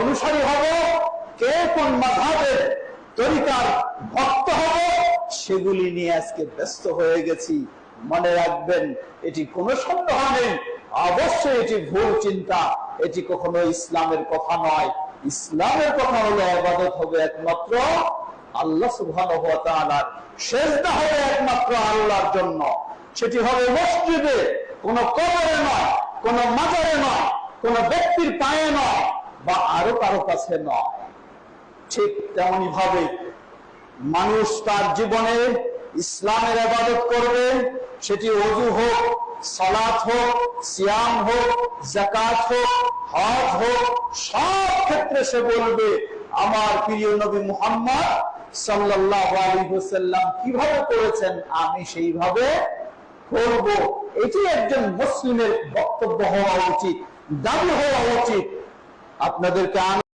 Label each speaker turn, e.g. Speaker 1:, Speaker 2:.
Speaker 1: অনুসারী হব, কে কোন মাধাবের তরিকার ভক্ত হব, সেগুলি নিয়ে আজকে ব্যস্ত হয়ে গেছি। মনে রাখবেন, এটি কোনো সন্দেহ নেই। অবশ্যই এটি ভুল চিন্তা। এটি কখনো ইসলামের কথা নয়। ইসলামের কথা হলো আবাদত হবে একমাত্র আল্লাহ সেজদা হবে একমাত্র আল্লাহর জন্য। সেটি হবে মসজিদে, কোন কবরে নয়, কোন মাজারে নয়, কোন ব্যক্তির পায়ে নয়, বা আরও কারও কাছে নয়। ঠিক তেমনি ভাবে মানুষ তার জীবনে ইসলামের আবাদত করবে, সেটি অজু হোক, সালাত হোক, সিয়াম হোক জাকাত হোক, হজ হোক, সব ক্ষেত্রে সে বলবে, আমার প্রিয় নবী মুহাম্মদ আলাইহি কীভাবে করেছেন, আমি সেইভাবে করব। এটি একজন মুসলিমের বক্তব্য হওয়া উচিত, দাবি হওয়া উচিত। আপনাদেরকে